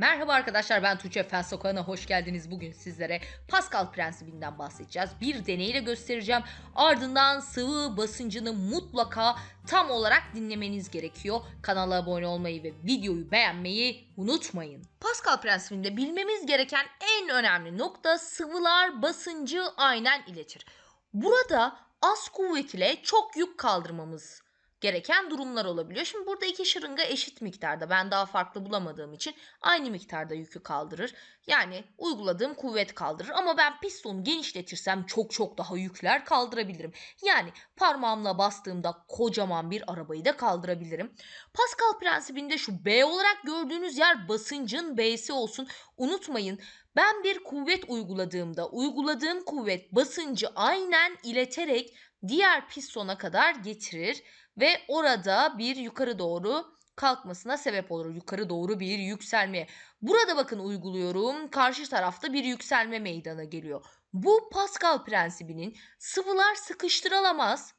Merhaba arkadaşlar ben Tuğçe Fen Sokağı'na hoş geldiniz. Bugün sizlere Pascal prensibinden bahsedeceğiz. Bir deneyle göstereceğim. Ardından sıvı basıncını mutlaka tam olarak dinlemeniz gerekiyor. Kanala abone olmayı ve videoyu beğenmeyi unutmayın. Pascal prensibinde bilmemiz gereken en önemli nokta sıvılar basıncı aynen iletir. Burada az kuvvet ile çok yük kaldırmamız gereken durumlar olabiliyor. Şimdi burada iki şırınga eşit miktarda. Ben daha farklı bulamadığım için aynı miktarda yükü kaldırır. Yani uyguladığım kuvvet kaldırır ama ben pistonu genişletirsem çok çok daha yükler kaldırabilirim. Yani parmağımla bastığımda kocaman bir arabayı da kaldırabilirim. Pascal prensibinde şu B olarak gördüğünüz yer basıncın B'si olsun. Unutmayın ben bir kuvvet uyguladığımda uyguladığım kuvvet basıncı aynen ileterek diğer pistona kadar getirir ve orada bir yukarı doğru kalkmasına sebep olur. Yukarı doğru bir yükselme. Burada bakın uyguluyorum. Karşı tarafta bir yükselme meydana geliyor. Bu Pascal prensibinin sıvılar sıkıştırılamaz.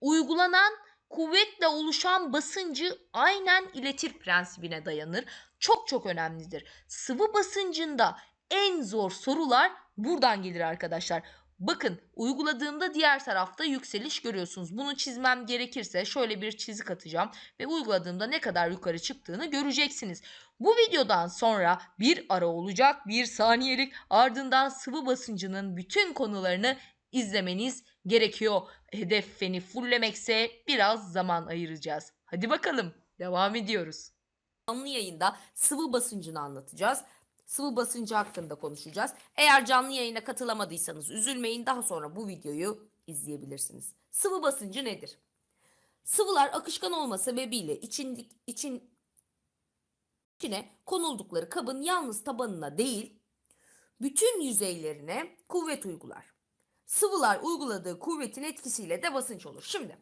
Uygulanan kuvvetle oluşan basıncı aynen iletir prensibine dayanır. Çok çok önemlidir. Sıvı basıncında en zor sorular buradan gelir arkadaşlar. Bakın uyguladığımda diğer tarafta yükseliş görüyorsunuz. Bunu çizmem gerekirse şöyle bir çizik atacağım ve uyguladığımda ne kadar yukarı çıktığını göreceksiniz. Bu videodan sonra bir ara olacak, bir saniyelik ardından sıvı basıncının bütün konularını izlemeniz gerekiyor. Hedef feni fullemekse biraz zaman ayıracağız. Hadi bakalım devam ediyoruz. Canlı yayında sıvı basıncını anlatacağız. Sıvı basıncı hakkında konuşacağız. Eğer canlı yayına katılamadıysanız üzülmeyin. Daha sonra bu videoyu izleyebilirsiniz. Sıvı basıncı nedir? Sıvılar akışkan olma sebebiyle için, için, içine konuldukları kabın yalnız tabanına değil, bütün yüzeylerine kuvvet uygular. Sıvılar uyguladığı kuvvetin etkisiyle de basınç olur. Şimdi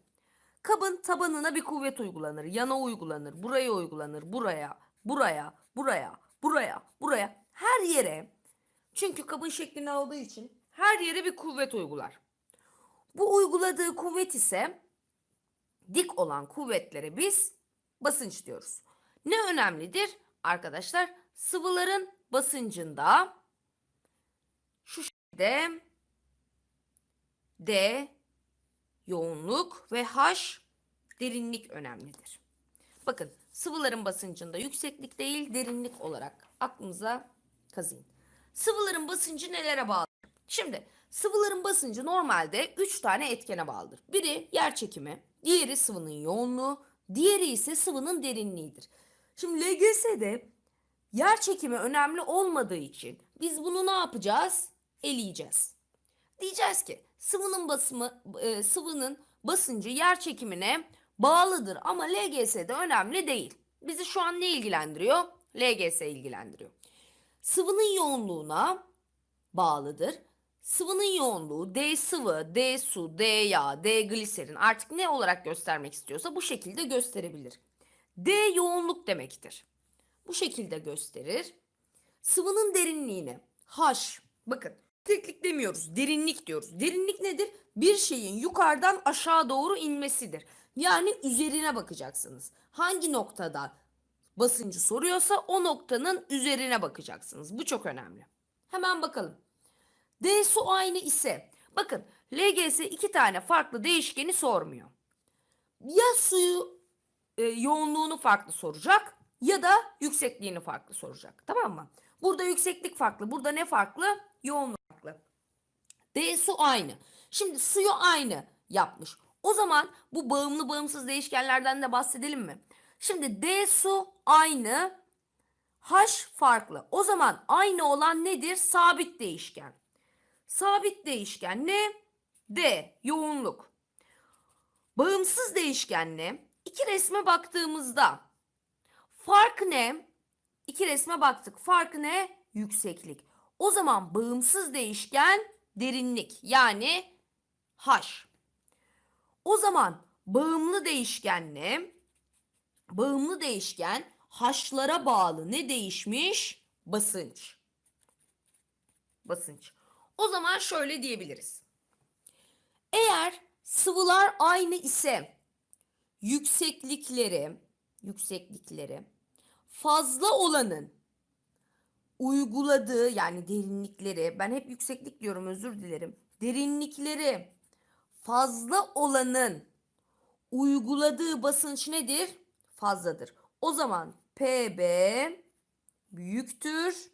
kabın tabanına bir kuvvet uygulanır, yana uygulanır, buraya uygulanır, buraya, buraya, buraya, buraya, buraya, her yere. Çünkü kabın şeklini aldığı için her yere bir kuvvet uygular. Bu uyguladığı kuvvet ise dik olan kuvvetlere biz basınç diyoruz. Ne önemlidir arkadaşlar? Sıvıların basıncında şu şekilde D yoğunluk ve H derinlik önemlidir. Bakın sıvıların basıncında yükseklik değil derinlik olarak aklınıza kazıyın. Sıvıların basıncı nelere bağlı? Şimdi sıvıların basıncı normalde 3 tane etkene bağlıdır. Biri yer çekimi, diğeri sıvının yoğunluğu, diğeri ise sıvının derinliğidir. Şimdi LGS'de yer çekimi önemli olmadığı için biz bunu ne yapacağız? Eleyeceğiz. Diyeceğiz ki sıvının basımı e, sıvının basıncı yer çekimine bağlıdır ama LGS'de önemli değil. Bizi şu an ne ilgilendiriyor? LGS ilgilendiriyor. Sıvının yoğunluğuna bağlıdır. Sıvının yoğunluğu D sıvı, D su, D yağ, D gliserin artık ne olarak göstermek istiyorsa bu şekilde gösterebilir. D yoğunluk demektir. Bu şekilde gösterir. Sıvının derinliğine H bakın yükseklik demiyoruz derinlik diyoruz. Derinlik nedir? Bir şeyin yukarıdan aşağı doğru inmesidir. Yani üzerine bakacaksınız. Hangi noktada basıncı soruyorsa o noktanın üzerine bakacaksınız. Bu çok önemli. Hemen bakalım. D su aynı ise bakın LGS iki tane farklı değişkeni sormuyor. Ya suyu e, yoğunluğunu farklı soracak ya da yüksekliğini farklı soracak. Tamam mı? Burada yükseklik farklı. Burada ne farklı? Yoğunluk farklı. D su aynı. Şimdi suyu aynı yapmış. O zaman bu bağımlı bağımsız değişkenlerden de bahsedelim mi? Şimdi D su aynı, H farklı. O zaman aynı olan nedir? Sabit değişken. Sabit değişken ne? D yoğunluk. Bağımsız değişken ne? İki resme baktığımızda fark ne? İki resme baktık. Fark ne? Yükseklik. O zaman bağımsız değişken derinlik yani H. O zaman bağımlı değişken ne? Bağımlı değişken H'lara bağlı ne değişmiş? Basınç. Basınç. O zaman şöyle diyebiliriz. Eğer sıvılar aynı ise yükseklikleri yükseklikleri fazla olanın uyguladığı yani derinlikleri ben hep yükseklik diyorum özür dilerim. Derinlikleri fazla olanın uyguladığı basınç nedir? Fazladır. O zaman PB büyüktür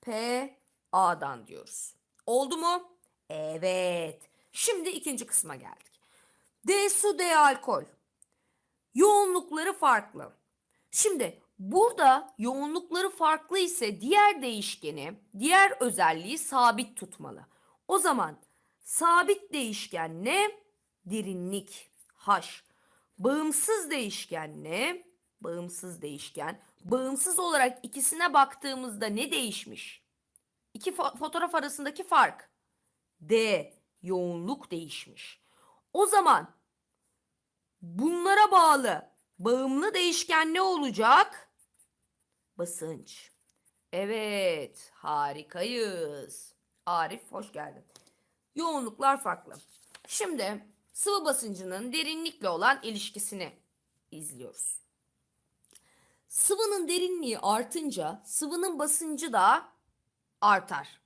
P A'dan diyoruz. Oldu mu? Evet. Şimdi ikinci kısma geldik. D su D alkol. Yoğunlukları farklı. Şimdi burada yoğunlukları farklı ise diğer değişkeni, diğer özelliği sabit tutmalı. O zaman sabit değişken ne? Derinlik H. Bağımsız değişken ne? Bağımsız değişken. Bağımsız olarak ikisine baktığımızda ne değişmiş? İki fo- fotoğraf arasındaki fark. D. Yoğunluk değişmiş. O zaman bunlara bağlı bağımlı değişken ne olacak? Basınç. Evet, harikayız. Arif hoş geldin. Yoğunluklar farklı. Şimdi sıvı basıncının derinlikle olan ilişkisini izliyoruz. Sıvının derinliği artınca sıvının basıncı da artar.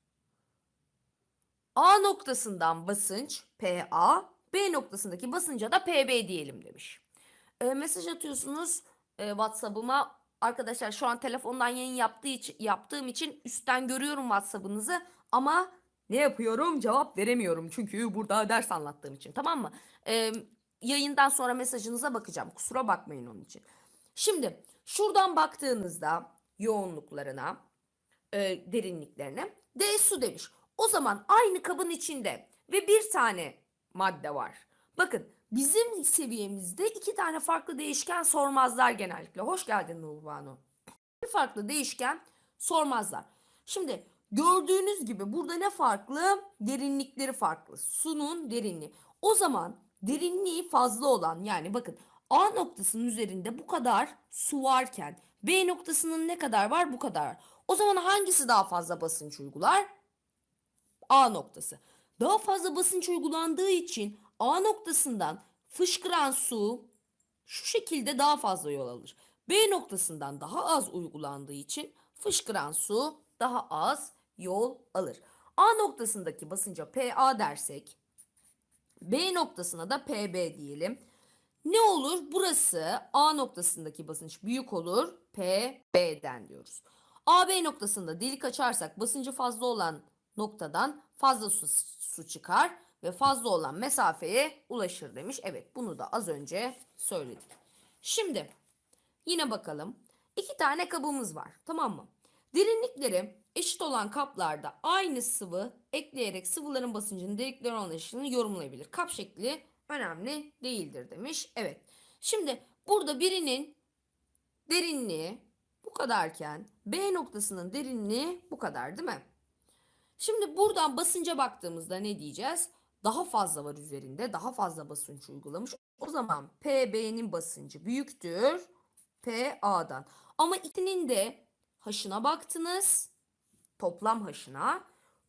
A noktasından basınç PA, B noktasındaki basınca da PB diyelim demiş. E, mesaj atıyorsunuz e, WhatsApp'ıma. Arkadaşlar şu an telefondan yayın yaptığı için, yaptığım için üstten görüyorum WhatsApp'ınızı ama ne yapıyorum? Cevap veremiyorum çünkü burada ders anlattığım için tamam mı? E, yayından sonra mesajınıza bakacağım. Kusura bakmayın onun için. Şimdi şuradan baktığınızda yoğunluklarına, e, derinliklerine D su demiş. O zaman aynı kabın içinde ve bir tane madde var. Bakın bizim seviyemizde iki tane farklı değişken sormazlar genellikle. Hoş geldin Nurbanu. Bir farklı değişken sormazlar. Şimdi gördüğünüz gibi burada ne farklı? Derinlikleri farklı. Sunun derinliği. O zaman derinliği fazla olan yani bakın A noktasının üzerinde bu kadar su varken B noktasının ne kadar var? Bu kadar. O zaman hangisi daha fazla basınç uygular? A noktası. Daha fazla basınç uygulandığı için A noktasından fışkıran su şu şekilde daha fazla yol alır. B noktasından daha az uygulandığı için fışkıran su daha az yol alır. A noktasındaki basınca PA dersek B noktasına da PB diyelim. Ne olur? Burası A noktasındaki basınç büyük olur. PB'den diyoruz. AB noktasında delik açarsak basıncı fazla olan noktadan fazla su, su çıkar ve fazla olan mesafeye ulaşır demiş. Evet bunu da az önce söyledik. Şimdi yine bakalım. İki tane kabımız var tamam mı? Derinlikleri eşit olan kaplarda aynı sıvı ekleyerek sıvıların basıncının delikleri olan eşitliğini yorumlayabilir. Kap şekli önemli değildir demiş. Evet. Şimdi burada birinin derinliği bu kadarken B noktasının derinliği bu kadar değil mi? Şimdi buradan basınca baktığımızda ne diyeceğiz? Daha fazla var üzerinde. Daha fazla basınç uygulamış. O zaman PB'nin basıncı büyüktür. PA'dan. Ama ikinin de haşına baktınız. Toplam haşına.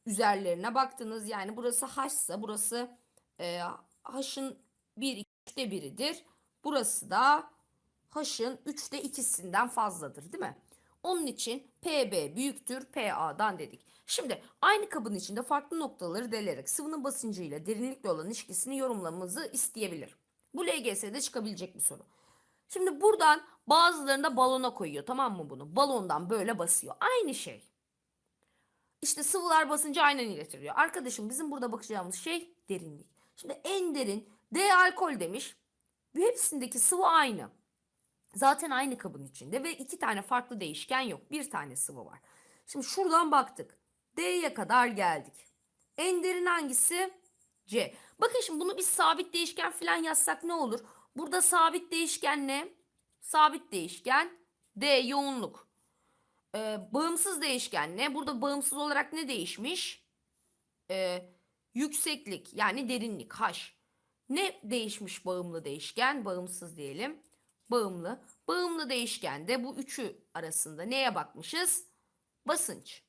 Üzerlerine baktınız. Yani burası haşsa burası e, haşın 1 3'te biridir. Burası da haşın 3'te ikisinden fazladır değil mi? Onun için PB büyüktür PA'dan dedik. Şimdi aynı kabın içinde farklı noktaları delerek sıvının basıncı ile derinlikle olan ilişkisini yorumlamamızı isteyebilir. Bu LGS'de çıkabilecek bir soru. Şimdi buradan bazılarında balona koyuyor tamam mı bunu? Balondan böyle basıyor. Aynı şey. İşte sıvılar basıncı aynen iletiliyor. Arkadaşım bizim burada bakacağımız şey derinlik. Şimdi en derin D alkol demiş. Hepsindeki sıvı aynı. Zaten aynı kabın içinde ve iki tane farklı değişken yok. Bir tane sıvı var. Şimdi şuradan baktık. D'ye kadar geldik. En derin hangisi? C. Bakın şimdi bunu biz sabit değişken falan yazsak ne olur? Burada sabit değişken ne? Sabit değişken D yoğunluk. Ee, bağımsız değişken ne? Burada bağımsız olarak ne değişmiş? Ee, yükseklik yani derinlik H. Ne değişmiş bağımlı değişken? Bağımsız diyelim. Bağımlı. Bağımlı değişken de bu üçü arasında neye bakmışız? Basınç.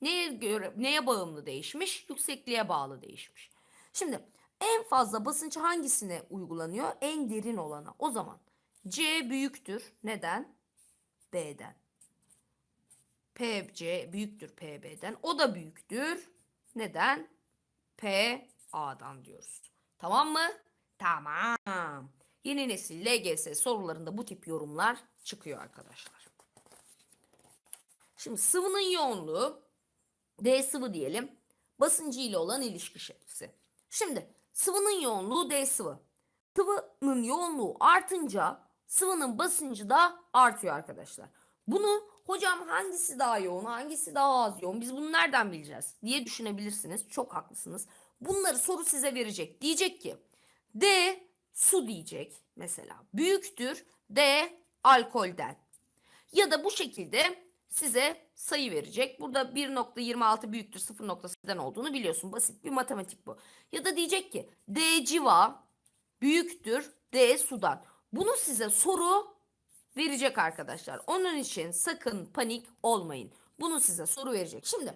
Neye göre neye bağımlı değişmiş? Yüksekliğe bağlı değişmiş. Şimdi en fazla basınç hangisine uygulanıyor? En derin olana. O zaman C büyüktür. Neden? B'den. PC büyüktür PB'den. O da büyüktür. Neden? PA'dan diyoruz. Tamam mı? Tamam. Yeni nesil LGS sorularında bu tip yorumlar çıkıyor arkadaşlar. Şimdi sıvının yoğunluğu D sıvı diyelim. Basıncı ile olan ilişkisi. Şimdi sıvının yoğunluğu D sıvı. Sıvının yoğunluğu artınca sıvının basıncı da artıyor arkadaşlar. Bunu hocam hangisi daha yoğun, hangisi daha az yoğun biz bunu nereden bileceğiz diye düşünebilirsiniz. Çok haklısınız. Bunları soru size verecek. Diyecek ki D su diyecek mesela. Büyüktür D alkolden. Ya da bu şekilde size sayı verecek. Burada 1.26 büyüktür 0.8'den olduğunu biliyorsun. Basit bir matematik bu. Ya da diyecek ki D civa büyüktür D sudan. Bunu size soru verecek arkadaşlar. Onun için sakın panik olmayın. Bunu size soru verecek. Şimdi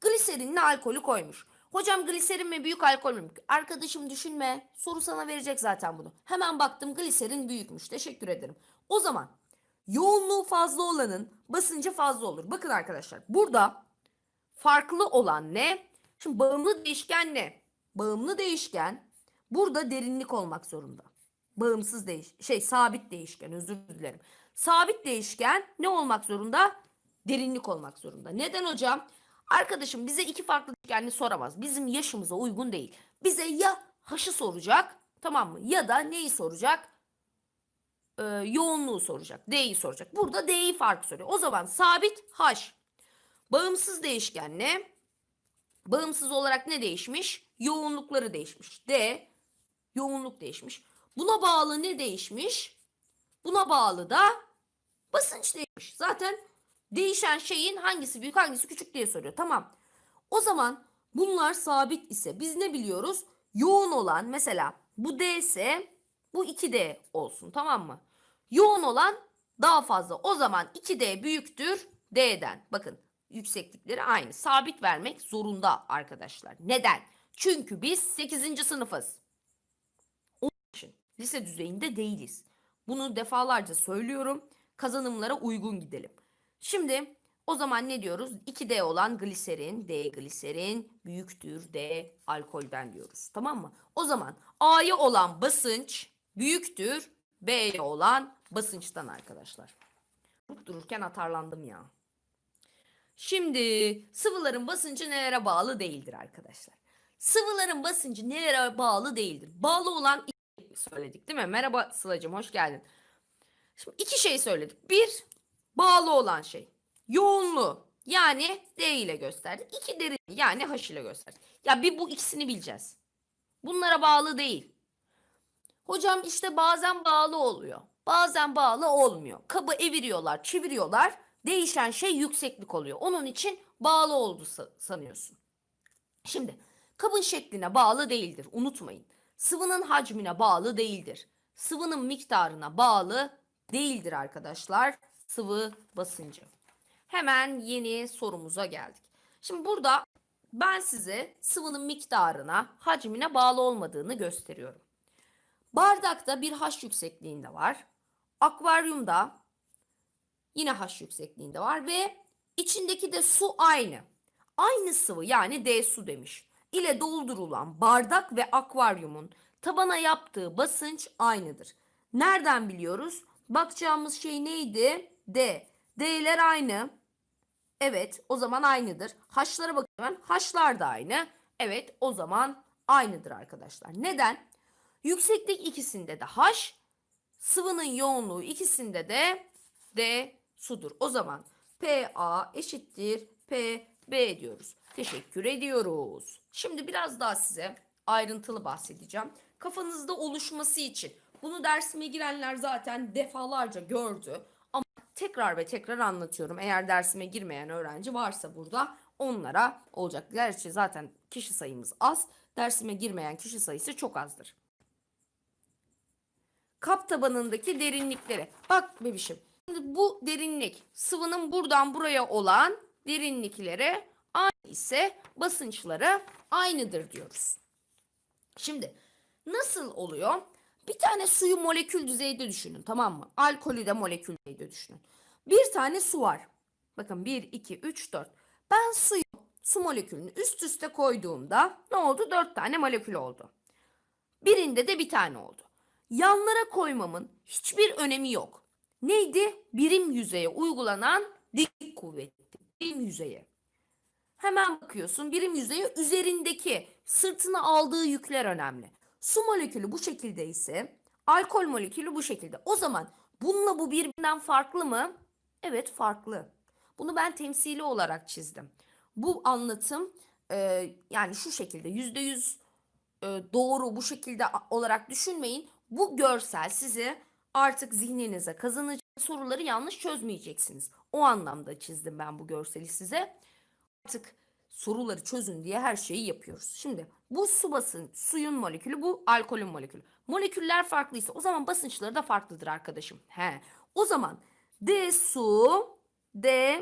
gliserinle alkolü koymuş. Hocam gliserin mi büyük alkol mü? Arkadaşım düşünme. Soru sana verecek zaten bunu. Hemen baktım gliserin büyükmüş. Teşekkür ederim. O zaman yoğunluğu fazla olanın basıncı fazla olur. Bakın arkadaşlar burada farklı olan ne? Şimdi bağımlı değişken ne? Bağımlı değişken burada derinlik olmak zorunda. Bağımsız değiş şey sabit değişken özür dilerim. Sabit değişken ne olmak zorunda? Derinlik olmak zorunda. Neden hocam? Arkadaşım bize iki farklı değişkenli soramaz. Bizim yaşımıza uygun değil. Bize ya haşı soracak tamam mı? Ya da neyi soracak? Ee, yoğunluğu soracak. D'yi soracak. Burada D'yi farkı soruyor. O zaman sabit H. Bağımsız değişken ne? Bağımsız olarak ne değişmiş? Yoğunlukları değişmiş. D yoğunluk değişmiş. Buna bağlı ne değişmiş? Buna bağlı da basınç değişmiş. Zaten değişen şeyin hangisi büyük hangisi küçük diye soruyor. Tamam. O zaman bunlar sabit ise biz ne biliyoruz? Yoğun olan mesela bu D ise bu 2D olsun tamam mı? Yoğun olan daha fazla. O zaman 2D büyüktür D'den. Bakın yükseklikleri aynı. Sabit vermek zorunda arkadaşlar. Neden? Çünkü biz 8. sınıfız. Lise düzeyinde değiliz. Bunu defalarca söylüyorum. Kazanımlara uygun gidelim. Şimdi o zaman ne diyoruz? 2D olan gliserin, D gliserin büyüktür D alkolden diyoruz. Tamam mı? O zaman A'ya olan basınç büyüktür B'ye olan basınçtan arkadaşlar. Durup dururken atarlandım ya. Şimdi sıvıların basıncı nelere bağlı değildir arkadaşlar. Sıvıların basıncı nelere bağlı değildir. Bağlı olan söyledik değil mi? Merhaba Sıla'cığım hoş geldin. Şimdi iki şey söyledik. Bir, bağlı olan şey. Yoğunluğu yani D ile gösterdik. İki derin yani H ile gösterdik. Ya bir bu ikisini bileceğiz. Bunlara bağlı değil. Hocam işte bazen bağlı oluyor. Bazen bağlı olmuyor. Kabı eviriyorlar, çeviriyorlar. Değişen şey yükseklik oluyor. Onun için bağlı oldu sa- sanıyorsun. Şimdi kabın şekline bağlı değildir. Unutmayın. Sıvının hacmine bağlı değildir. Sıvının miktarına bağlı değildir arkadaşlar. Sıvı basıncı. Hemen yeni sorumuza geldik. Şimdi burada ben size sıvının miktarına, hacmine bağlı olmadığını gösteriyorum. Bardakta bir H yüksekliğinde var. Akvaryumda yine H yüksekliğinde var ve içindeki de su aynı. Aynı sıvı yani D su demiş. İle doldurulan bardak ve akvaryumun tabana yaptığı basınç aynıdır. Nereden biliyoruz? Bakacağımız şey neydi? D. D'ler aynı. Evet o zaman aynıdır. Haşlara bakıyorum. Haşlar da aynı. Evet o zaman aynıdır arkadaşlar. Neden? Yükseklik ikisinde de H, sıvının yoğunluğu ikisinde de D sudur. O zaman PA eşittir PB diyoruz. Teşekkür ediyoruz. Şimdi biraz daha size ayrıntılı bahsedeceğim. Kafanızda oluşması için. Bunu dersime girenler zaten defalarca gördü. Ama tekrar ve tekrar anlatıyorum. Eğer dersime girmeyen öğrenci varsa burada onlara olacak. Gerçi zaten kişi sayımız az. Dersime girmeyen kişi sayısı çok azdır kap tabanındaki derinliklere. Bak bebişim. Şimdi bu derinlik sıvının buradan buraya olan derinliklere ise basınçları aynıdır diyoruz. Şimdi nasıl oluyor? Bir tane suyu molekül düzeyde düşünün tamam mı? Alkolü de molekül düzeyde düşünün. Bir tane su var. Bakın 1, 2, 3, 4. Ben suyu, su molekülünü üst üste koyduğumda ne oldu? 4 tane molekül oldu. Birinde de bir tane oldu. Yanlara koymamın hiçbir önemi yok. Neydi? Birim yüzeye uygulanan dik kuvvetti. Birim yüzeye. Hemen bakıyorsun birim yüzeye üzerindeki sırtına aldığı yükler önemli. Su molekülü bu şekilde ise alkol molekülü bu şekilde. O zaman bununla bu birbirinden farklı mı? Evet farklı. Bunu ben temsili olarak çizdim. Bu anlatım e, yani şu şekilde yüzde yüz e, doğru bu şekilde olarak düşünmeyin. Bu görsel sizi artık zihninize kazanacak soruları yanlış çözmeyeceksiniz. O anlamda çizdim ben bu görseli size. Artık soruları çözün diye her şeyi yapıyoruz. Şimdi bu su basın, suyun molekülü, bu alkolün molekülü. Moleküller farklıysa o zaman basınçları da farklıdır arkadaşım. He. O zaman D su, D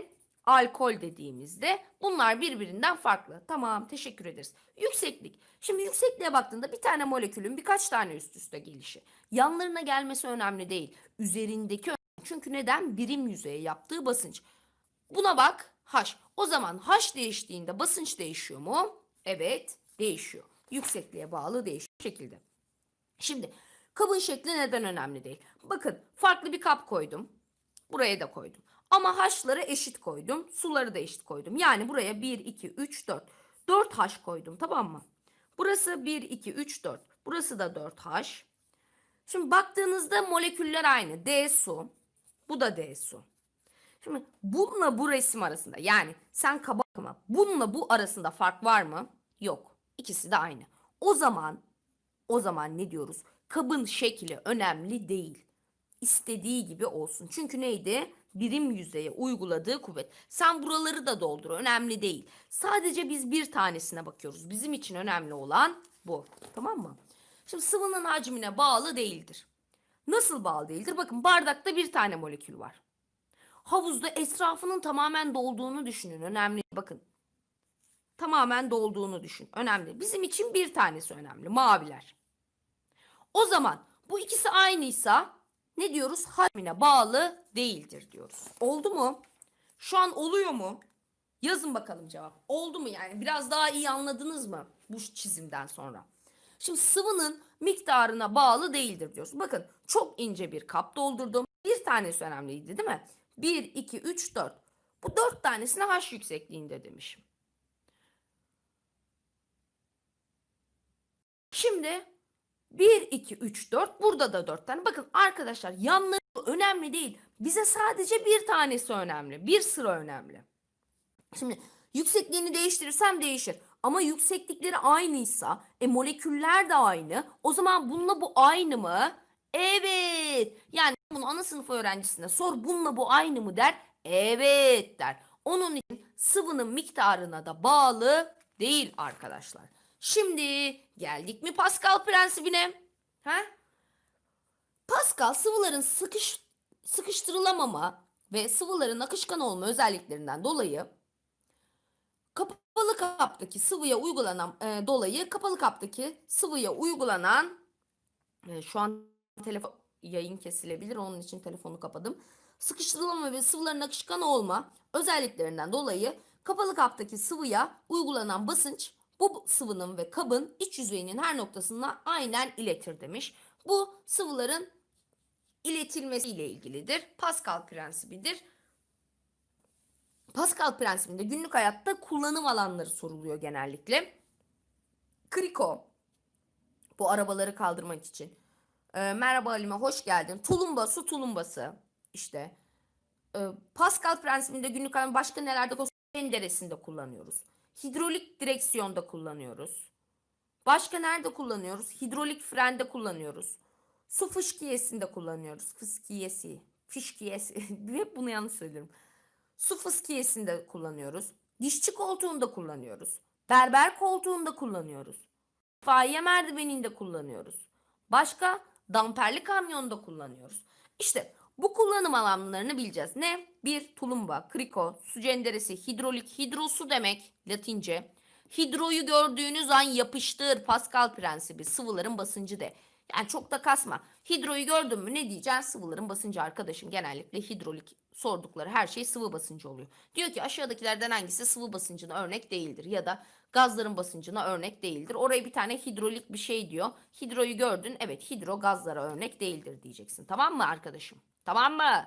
alkol dediğimizde bunlar birbirinden farklı. Tamam teşekkür ederiz. Yükseklik. Şimdi yüksekliğe baktığında bir tane molekülün birkaç tane üst üste gelişi. Yanlarına gelmesi önemli değil. Üzerindeki. Çünkü neden? Birim yüzeye yaptığı basınç. Buna bak H. O zaman H değiştiğinde basınç değişiyor mu? Evet değişiyor. Yüksekliğe bağlı değişiyor şekilde. Şimdi kabın şekli neden önemli değil? Bakın farklı bir kap koydum. Buraya da koydum. Ama haşları eşit koydum. Suları da eşit koydum. Yani buraya 1, 2, 3, 4. 4 haş koydum tamam mı? Burası 1, 2, 3, 4. Burası da 4 haş. Şimdi baktığınızda moleküller aynı. D su. Bu da D su. Şimdi bununla bu resim arasında yani sen kaba bakma. Bununla bu arasında fark var mı? Yok. İkisi de aynı. O zaman o zaman ne diyoruz? Kabın şekli önemli değil. İstediği gibi olsun. Çünkü neydi? Birim yüzeye uyguladığı kuvvet. Sen buraları da doldur. Önemli değil. Sadece biz bir tanesine bakıyoruz. Bizim için önemli olan bu. Tamam mı? Şimdi sıvının hacmine bağlı değildir. Nasıl bağlı değildir? Bakın bardakta bir tane molekül var. Havuzda etrafının tamamen dolduğunu düşünün. Önemli. Bakın. Tamamen dolduğunu düşün. Önemli. Bizim için bir tanesi önemli. Maviler. O zaman bu ikisi aynıysa ne diyoruz? Hacmine bağlı değildir diyoruz. Oldu mu? Şu an oluyor mu? Yazın bakalım cevap. Oldu mu yani? Biraz daha iyi anladınız mı bu çizimden sonra? Şimdi sıvının miktarına bağlı değildir diyoruz. Bakın çok ince bir kap doldurdum. Bir tanesi önemliydi değil mi? 1, 2, 3, 4. Bu 4 tanesine H yüksekliğinde demişim. Şimdi 1, 2, 3, 4. Burada da 4 tane. Bakın arkadaşlar yanları önemli değil. Bize sadece bir tanesi önemli. Bir sıra önemli. Şimdi yüksekliğini değiştirirsem değişir. Ama yükseklikleri aynıysa, e moleküller de aynı. O zaman bununla bu aynı mı? Evet. Yani bunu ana sınıf öğrencisine sor bununla bu aynı mı der? Evet der. Onun için sıvının miktarına da bağlı değil arkadaşlar. Şimdi geldik mi Pascal prensibine? Ha? Pascal sıvıların sıkış, sıkıştırılamama ve sıvıların akışkan olma özelliklerinden dolayı kapalı kaptaki sıvıya uygulanan e, dolayı kapalı kaptaki sıvıya uygulanan e, şu an telefon yayın kesilebilir onun için telefonu kapadım. Sıkıştırılma ve sıvıların akışkan olma özelliklerinden dolayı kapalı kaptaki sıvıya uygulanan basınç bu sıvının ve kabın iç yüzeyinin her noktasına aynen iletir demiş. Bu sıvıların iletilmesi ile ilgilidir. Pascal prensibidir. Pascal prensibinde günlük hayatta kullanım alanları soruluyor genellikle. Kriko bu arabaları kaldırmak için. Ee, merhaba Halime hoş geldin. Tulumba su tulumbası işte. Ee, Pascal prensibinde günlük hayatta başka nelerde penderesinde kullanıyoruz. Hidrolik direksiyonda kullanıyoruz. Başka nerede kullanıyoruz? Hidrolik frende kullanıyoruz. Su fışkiyesinde kullanıyoruz. Fıskiyesi. Fışkiyesi. Hep bunu yanlış söylüyorum. Su fıskiyesinde kullanıyoruz. Dişçi koltuğunda kullanıyoruz. Berber koltuğunda kullanıyoruz. Faiye merdiveninde kullanıyoruz. Başka damperli kamyonda kullanıyoruz. İşte bu kullanım alanlarını bileceğiz. Ne? Bir tulumba, kriko, su cenderesi, hidrolik, hidrosu demek Latince. Hidroyu gördüğünüz an yapıştır Pascal prensibi sıvıların basıncı de. Yani çok da kasma. Hidroyu gördün mü ne diyeceksin? Sıvıların basıncı arkadaşım genellikle hidrolik sordukları her şey sıvı basıncı oluyor. Diyor ki aşağıdakilerden hangisi sıvı basıncına örnek değildir ya da gazların basıncına örnek değildir. Oraya bir tane hidrolik bir şey diyor. Hidroyu gördün. Evet hidro gazlara örnek değildir diyeceksin. Tamam mı arkadaşım? Tamam mı?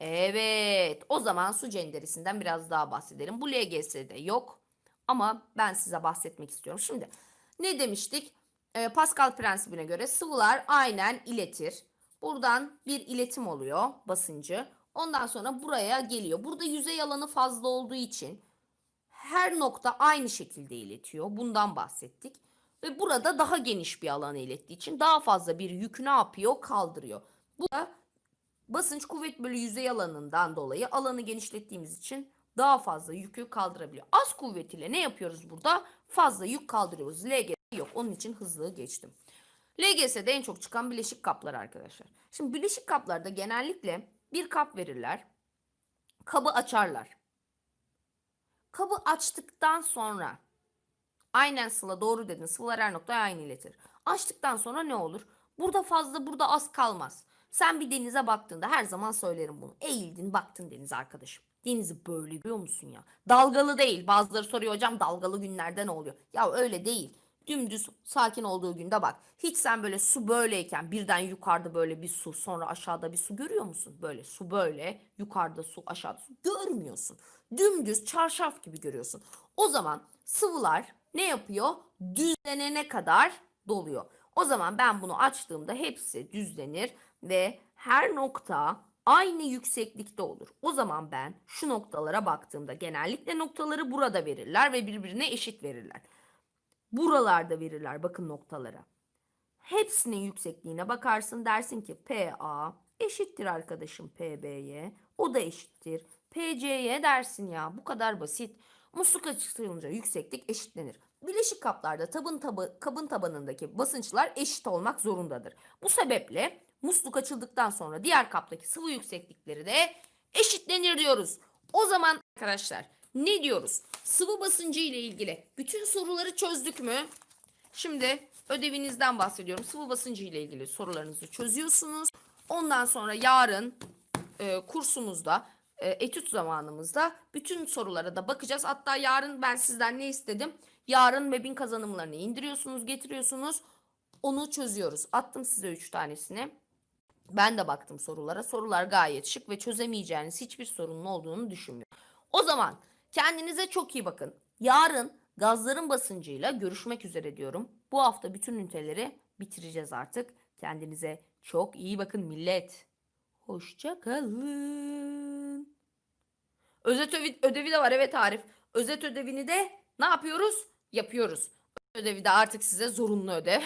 Evet. O zaman su cenderisinden biraz daha bahsedelim. Bu LGS'de yok. Ama ben size bahsetmek istiyorum. Şimdi ne demiştik? Ee, Pascal prensibine göre sıvılar aynen iletir. Buradan bir iletim oluyor basıncı. Ondan sonra buraya geliyor. Burada yüzey alanı fazla olduğu için her nokta aynı şekilde iletiyor. Bundan bahsettik. Ve burada daha geniş bir alanı ilettiği için daha fazla bir yükü ne yapıyor? Kaldırıyor. Bu da basınç kuvvet bölü yüzey alanından dolayı alanı genişlettiğimiz için daha fazla yükü kaldırabiliyor. Az kuvvet ile ne yapıyoruz burada? Fazla yük kaldırıyoruz. LGS yok. Onun için hızlı geçtim. LGS'de en çok çıkan bileşik kaplar arkadaşlar. Şimdi bileşik kaplarda genellikle bir kap verirler. Kabı açarlar. Kabı açtıktan sonra aynen Sıla doğru dedin. Sıvılar her noktaya aynı iletir. Açtıktan sonra ne olur? Burada fazla burada az kalmaz. Sen bir denize baktığında her zaman söylerim bunu. Eğildin baktın denize arkadaşım. Denizi böyle görüyor musun ya? Dalgalı değil. Bazıları soruyor hocam dalgalı günlerde ne oluyor? Ya öyle değil. Dümdüz sakin olduğu günde bak. Hiç sen böyle su böyleyken birden yukarıda böyle bir su sonra aşağıda bir su görüyor musun? Böyle su böyle yukarıda su aşağıda su görmüyorsun. Dümdüz çarşaf gibi görüyorsun. O zaman sıvılar ne yapıyor? Düzlenene kadar doluyor. O zaman ben bunu açtığımda hepsi düzlenir ve her nokta aynı yükseklikte olur. O zaman ben şu noktalara baktığımda genellikle noktaları burada verirler ve birbirine eşit verirler. Buralarda verirler bakın noktalara. Hepsinin yüksekliğine bakarsın dersin ki PA eşittir arkadaşım PB'ye. O da eşittir. PC'ye dersin ya bu kadar basit. Musluk açılınca yükseklik eşitlenir. Bileşik kaplarda tabın tabı, kabın tabanındaki basınçlar eşit olmak zorundadır. Bu sebeple musluk açıldıktan sonra diğer kaptaki sıvı yükseklikleri de eşitlenir diyoruz. O zaman arkadaşlar ne diyoruz? Sıvı basıncı ile ilgili bütün soruları çözdük mü? Şimdi ödevinizden bahsediyorum. Sıvı basıncı ile ilgili sorularınızı çözüyorsunuz. Ondan sonra yarın e, kursumuzda, e, etüt zamanımızda bütün sorulara da bakacağız. Hatta yarın ben sizden ne istedim? Yarın webin kazanımlarını indiriyorsunuz, getiriyorsunuz. Onu çözüyoruz. Attım size 3 tanesini. Ben de baktım sorulara. Sorular gayet şık ve çözemeyeceğiniz hiçbir sorunun olduğunu düşünmüyorum. O zaman kendinize çok iyi bakın. Yarın gazların basıncıyla görüşmek üzere diyorum. Bu hafta bütün üniteleri bitireceğiz artık. Kendinize çok iyi bakın millet. Hoşça kalın. Özet ödevi, de var evet Arif. Özet ödevini de ne yapıyoruz? Yapıyoruz. Ödevi de artık size zorunlu ödev.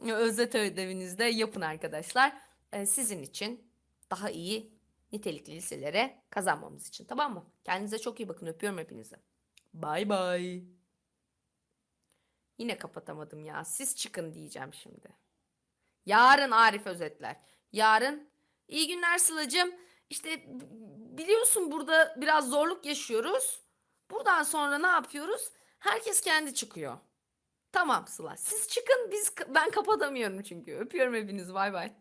Özet ödevinizde yapın arkadaşlar. Ee, sizin için daha iyi nitelikli liselere kazanmamız için tamam mı? Kendinize çok iyi bakın öpüyorum hepinizi. Bay bay. Yine kapatamadım ya. Siz çıkın diyeceğim şimdi. Yarın Arif özetler. Yarın iyi günler Sıla'cığım. İşte biliyorsun burada biraz zorluk yaşıyoruz. Buradan sonra ne yapıyoruz? Herkes kendi çıkıyor. Tamam Sıla. Siz çıkın biz ben kapatamıyorum çünkü. Öpüyorum hepinizi. Bay bay.